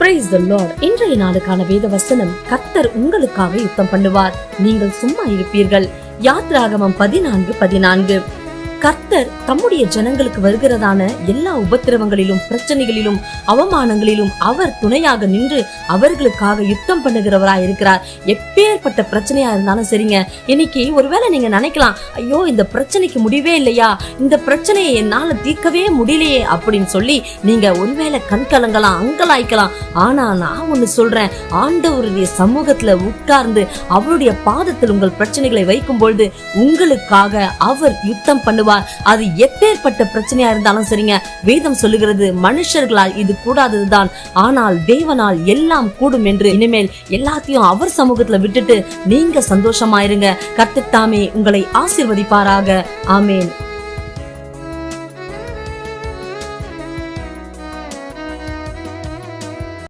Praise the Lord இன்றைய நாளுக்கான வேத வசனம் கர்த்தர் உங்களுக்காக யுத்தம் பண்ணுவார். நீங்கள் சும்மா இருப்பீர்கள். யாத்ராகமம் பதினான்கு பதினான்கு. கர்த்தர் தம்முடைய ஜனங்களுக்கு வருகிறதான எல்லா உபத்திரவங்களிலும் பிரச்சனைகளிலும் அவமானங்களிலும் அவர் துணையாக நின்று அவர்களுக்காக யுத்தம் பண்ணுகிறவரா இருக்கிறார். எப்பேற்பட்ட பிரச்சனையா இருந்தாலும் சரிங்க. இன்னைக்கு ஒருவேளை நீங்க நினைக்கலாம் ஐயோ இந்த பிரச்சனைக்கு முடிவே இல்லையா? இந்த பிரச்சனையை என்னால தீர்க்கவே முடியலையே அப்படின்னு சொல்லி நீங்க ஒருவேளை கண் கலங்கலாம் அங்கலாய்க்கலாம். ஆனா நான் ஒண்ணு சொல்றேன் ஆண்டவருடைய சமூகத்துல உட்கார்ந்து அவருடைய பாதத்தில் உங்கள் பிரச்சனைகளை வைக்கும் பொழுது உங்களுக்காக அவர் யுத்தம் பண்ணுவார். அது எப்பேற்பட்ட பிரச்சனையா இருந்தாலும் சரிங்க. வேதம் சொல்லுகிறது மனுஷர்களால் இது கூடாததுதான். ஆனால் தேவனால் எல்லாம் கூடும் என்று. இனிமேல் எல்லாத்தையும் அவர் சமூகத்துல விட்டுட்டு நீங்க சந்தோஷமாயிருங்க. கர்த்தர் உங்களை ஆசிர்வதிப்பாராக. ஆமேன்.